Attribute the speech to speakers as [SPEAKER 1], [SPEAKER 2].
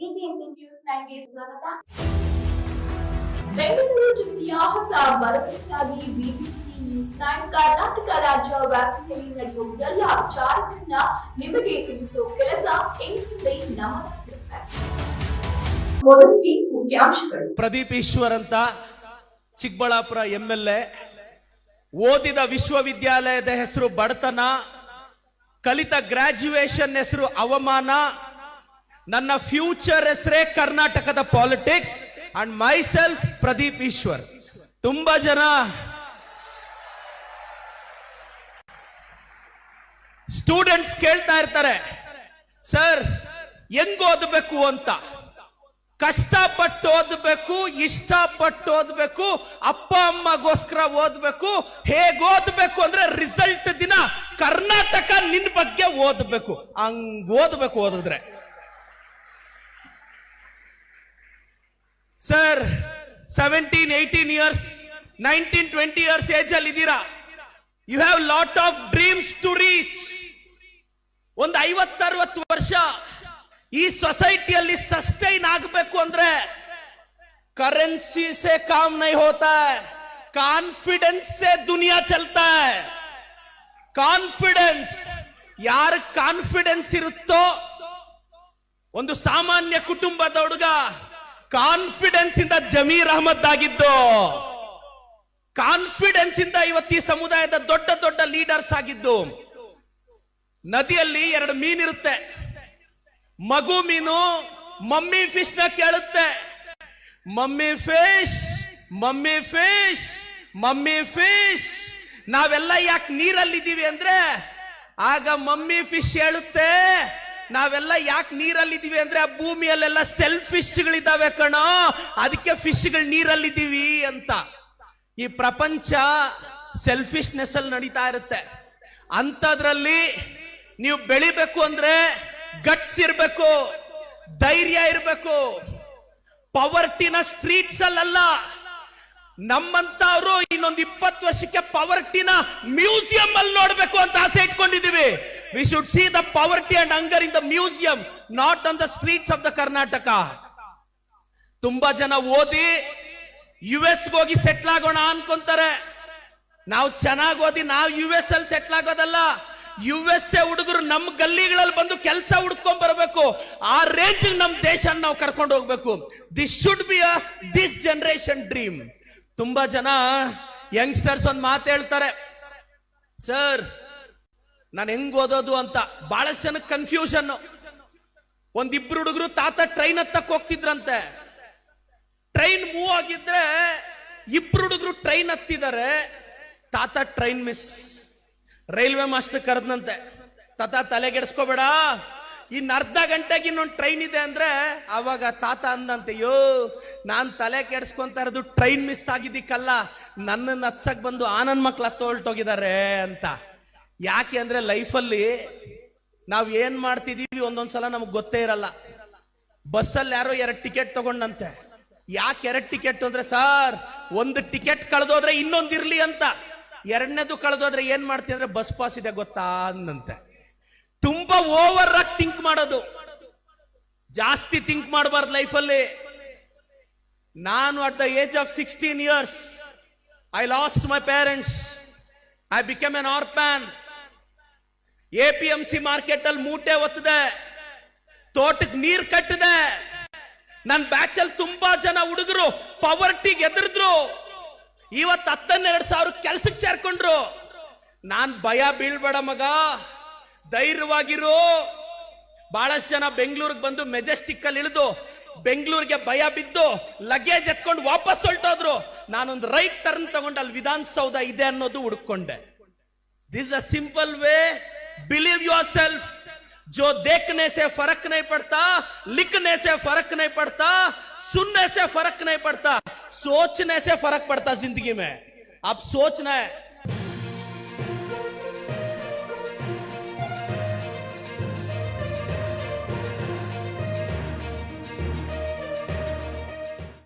[SPEAKER 1] ಸ್ವಾಗತ. ಬೆಂಗಳೂರು ಜಿಲ್ಲೆಯ ಹೊಸ ಭರವಸೆಯಾಗಿ ಬಿಬಿಎಂಪಿ ನ್ಯೂಸ್ ಕರ್ನಾಟಕ ರಾಜ್ಯ ವ್ಯಾಪ್ತಿಯಲ್ಲಿ ನಡೆಯುವ ಎಲ್ಲ ವಿಚಾರಗಳನ್ನ ನಿಮಗೆ ತಿಳಿಸುವ ಕೆಲಸ ಎಂದಿನಂತೆ ನಮ್ಮ ಮೊದಲಿಗೆ ಮುಖ್ಯಾಂಶಗಳು.
[SPEAKER 2] ಪ್ರದೀಪ್ ಈಶ್ವರ್ ಅಂತ ಚಿಕ್ಕಬಳ್ಳಾಪುರ ಎ ಓದಿದ ವಿಶ್ವವಿದ್ಯಾಲಯದ ಹೆಸರು ಬಡತನ, ಕಲಿತ ಗ್ರಾಜ್ಯುಯೇಷನ್ ಹೆಸರು ಅವಮಾನ ನನ್ನ ಫ್ಯೂಚರ್ ಹೆಸರೇ ಕರ್ನಾಟಕದ politics and myself Pradeep Eshwar. ತುಂಬಾ ಜನ ಸ್ಟೂಡೆಂಟ್ಸ್ ಕೇಳ್ತಾ ಇರ್ತಾರೆ ಸರ್ ಹೆಂಗ್ ಓದಬೇಕು ಅಂತ? ಕಷ್ಟಪಟ್ಟು ಓದಬೇಕು, ಇಷ್ಟಪಟ್ಟು ಓದಬೇಕು, ಅಪ್ಪ ಅಮ್ಮಗೋಸ್ಕರ ಓದಬೇಕು, ಹೇಗೆ ಓದಬೇಕು ಅಂದ್ರೆ ರಿಸಲ್ಟ್ ದಿನ ಕರ್ನಾಟಕ ನಿನ್ ಬಗ್ಗೆ ಓದಬೇಕು. ಹಂಗ್ ಓದಬೇಕು ಓದಿದ್ರೆ. Sir seventeen eighteen years nineteen twenty years age ಅಲ್ಲಿ ಇದ್ದೀರಾ? You have lot of dreams to reach ಒಂದು ಐವತ್ತರವತ್ತು ವರ್ಷ ಈ ಸೊಸೈಟಿಯಲ್ಲಿ ಸಸ್ಟೈನ್ ಆಗಬೇಕು ಅಂದ್ರೆ ಕರೆನ್ಸಿ ಸೇ ಕಾಮ್ ನೈ ಹೋತಾ ಕಾನ್ಫಿಡೆನ್ಸ್ ದುನಿಯಾ ಚಲ್ತಾ ಕಾನ್ಫಿಡೆನ್ಸ್ ಯಾರ ಕಾನ್ಫಿಡೆನ್ಸ್ ಇರುತ್ತೋ, ಒಂದು ಸಾಮಾನ್ಯ ಕುಟುಂಬದ ಹುಡುಗ ಕಾನ್ಫಿಡೆನ್ಸ್ ಇಂದ ಜಮೀರ್ ಅಹಮದ್ ಆಗಿದ್ದು ಕಾನ್ಫಿಡೆನ್ಸ್ ಇಂದ ಇವತ್ತು ಸಮುದಾಯದ ದೊಡ್ಡ ದೊಡ್ಡ ಲೀಡರ್ಸ್ ಆಗಿದ್ದು, ನದಿಯಲ್ಲಿ ಎರಡು ಮೀನಿರುತ್ತೆ ಮಗು ಮೀನು, ಮಮ್ಮಿ ಫಿಶ್ನ ಕೇಳುತ್ತೆ. Mummy fish mummy fish mummy fish ನಾವೆಲ್ಲ ಯಾಕೆ ನೀರಲ್ಲಿದ್ದೀವಿ ಅಂದ್ರೆ, ಆಗ ಮಮ್ಮಿ ಫಿಶ್ ಹೇಳುತ್ತೆ ನಾವೆಲ್ಲ ಯಾಕೆ ನೀರಲ್ಲಿದ್ದೀವಿ ಅಂದ್ರೆ ಆ ಭೂಮಿಯಲ್ಲೆಲ್ಲ ಸೆಲ್ಫ್ ಫಿಶ್ಗಳಿದ್ದಾವೆ ಕಣೋ. ಅದಕ್ಕೆ ಫಿಶ್ಗಳು ನೀರಲ್ಲಿದ್ದೀವಿ ಅಂತ. ಈ ಪ್ರಪಂಚ ಸೆಲ್ಫಿಶ್ನೆಸ್ ಅಲ್ಲಿ ನಡೀತಾ ಇರುತ್ತೆ. ಅಂಥದ್ರಲ್ಲಿ ನೀವು ಬೆಳಿಬೇಕು ಅಂದ್ರೆ ಗಟ್ಸ್ ಇರಬೇಕು, ಧೈರ್ಯ ಇರಬೇಕು. ಪವರ್ಟಿನ ಸ್ಟ್ರೀಟ್ಸ್ ಅಲ್ಲಲ್ಲ ನಮ್ಮಂತವ್ರು ಇನ್ನೊಂದು ಇಪ್ಪತ್ತು ವರ್ಷಕ್ಕೆ ಪವರ್ಟಿನ ಮ್ಯೂಸಿಯಂ ಅಲ್ಲಿ ನೋಡ್ಬೇಕು ಅಂತ ಆಸೆ ಇಟ್ಕೊಂಡಿದೀವಿ we should see the poverty and hunger in the museum, not on the streets of the Karnataka ತುಂಬಾ ಜನ ಓದಿ ಯು ಎಸ್ ಹೋಗಿ ಸೆಟ್ಲ್ ಆಗೋಣ ಅನ್ಕೊಂತಾರೆ. ನಾವು ಚೆನ್ನಾಗಿ ಓದಿ ನಾವು ಯು ಎಸ್ ಅಲ್ಲಿ ಸೆಟ್ಲ್ ಆಗೋದಲ್ಲ. ಯು ಎಸ್ ಎ ಹುಡುಗರು ನಮ್ಮ ಗಲ್ಲಿಗಳಲ್ಲಿ ಬಂದು ಕೆಲಸ ಹುಡ್ಕೊಂಡ್ ಬರಬೇಕು. ಆ ರೇಂಜ್ ನಮ್ಮ ದೇಶ ನಾವು ಕರ್ಕೊಂಡು ಹೋಗ್ಬೇಕು. This should be a this generation dream ತುಂಬಾ ಜನ ಯಂಗ್ಸ್ಟರ್ಸ್ ಒಂದು ಮಾತು ಹೇಳ್ತಾರೆ. ಸರ್ ನಾನು ಹೆಂಗ್ ಓದೋದು ಅಂತ ಬಹಳಷ್ಟು ಜನ ಕನ್ಫ್ಯೂಷನ್ ಒಂದಿಬ್ರು ಹುಡುಗರು ತಾತ ಟ್ರೈನ್ ಹತ್ತಕ್ ಹೋಗ್ತಿದ್ರಂತೆ. ಟ್ರೈನ್ ಮೂವ್ ಆಗಿದ್ರೆ ಇಬ್ರು ಹುಡುಗರು ಟ್ರೈನ್ ಹತ್ತಿದ್ದಾರೆ ತಾತ ಟ್ರೈನ್ ಮಿಸ್ ರೈಲ್ವೆ ಮಾಸ್ಟರ್ ಕರೆದ್ನಂತೆ, ತಾತ ತಲೆಗೆಡ್ಸ್ಕೋಬೇಡ. ಇನ್ನು ಅರ್ಧ ಗಂಟೆಗೆ ಇನ್ನೊಂದು ಟ್ರೈನ್ ಇದೆ ಅಂದ್ರೆ ಅವಾಗ ತಾತ ಅಂದಂತೆ, ಯೋ, ನಾನ್ ತಲೆ ಕೆಡ್ಸ್ಕೊಂತ ಇರೋದು ಟ್ರೈನ್ ಮಿಸ್ ಆಗಿದ್ದಕ್ಕಲ್ಲ, ನನ್ನನ್ನು ಹತ್ಸಕ್ ಬಂದು ಆನಂದ್ ಮಕ್ಳು ಹತ್ತು ಅಂತ. ಯಾಕೆ ಅಂದ್ರೆ ಲೈಫಲ್ಲಿ ನಾವ್ ಏನ್ ಮಾಡ್ತಿದೀವಿ ಒಂದೊಂದ್ಸಲ ನಮ್ಗೆ ಗೊತ್ತೇ ಇರಲ್ಲ. ಬಸ್ಸಲ್ಲಿ ಯಾರೋ ಎರಡು ಟಿಕೆಟ್ ತಗೊಂಡಂತೆ. ಯಾಕೆ ಎರಡು ಟಿಕೆಟ್ ಅಂದ್ರೆ, ಸರ್, ಒಂದು ಟಿಕೆಟ್ ಕಳೆದೋದ್ರೆ ಇನ್ನೊಂದಿರ್ಲಿ ಅಂತ. ಎರಡನೇದು ಕಳೆದೋದ್ರೆ ಏನ್ ಮಾಡ್ತೀವಿ ಅಂದ್ರೆ, ಬಸ್ ಪಾಸ್ ಇದೆ ಗೊತ್ತಾ? ಅಂದಂತೆ ತುಂಬಾ ಓವರ್ ಆಗಿ ಥಿಂಕ್ ಮಾಡೋದು. ಜಾಸ್ತಿ ಥಿಂಕ್ ಮಾಡಬಾರ್ದು ಲೈಫಲ್ಲಿ. ನಾನು at the age of sixteen years I lost my parents I become an orphan A P M C market ಅಲ್ಲಿ ಮೂಟೆ ಒತ್ತದೆ. ತೋಟಕ್ಕೆ ನೀರ್ ಕಟ್ಟದೆ. ನನ್ನ ಬ್ಯಾಚಲ್ಲಿ ತುಂಬಾ ಜನ ಹುಡುಗರು ಪವರ್ಟಿ ಎದುರಿದ್ರು. ಇವತ್ತು ಹತ್ತನ್ನೆರಡು ಸಾವಿರ ಕೆಲ್ಸಕ್ಕೆ ಸೇರ್ಕೊಂಡ್ರು. ನಾನ್ ಭಯ ಬೀಳ್ಬೇಡ ಮಗ. ಧೈರ್ಯವಾಗಿರು. ಬಹಳಷ್ಟು ಜನ ಬೆಂಗಳೂರಿಗೆ ಬಂದು ಮೆಜೆಸ್ಟಿಕ್ ಅಲ್ಲಿ ಇಳಿದು, ಬೆಂಗಳೂರಿಗೆ ಭಯ ಬಿದ್ದು ಲಗೇಜ್ ಎತ್ಕೊಂಡು ವಾಪಸ್ ಹೊರಟೋದ್ರು. ನಾನೊಂದು ರೈಟ್ ಟರ್ನ್ ತಗೊಂಡು ಅಲ್ಲಿ ವಿಧಾನಸೌಧ ಇದೆ ಅನ್ನೋದು ಹುಡ್ಕೊಂಡೆ. This a simple way believe yourself जो देखने से फ़र्क नहीं पड़ता, लिखने से फ़र्क नहीं पड़ता, सुनने से फ़र्क नहीं पड़ता, सोचने से फ़र्क पड़ता ज़िंदगी में। अब सोचना है।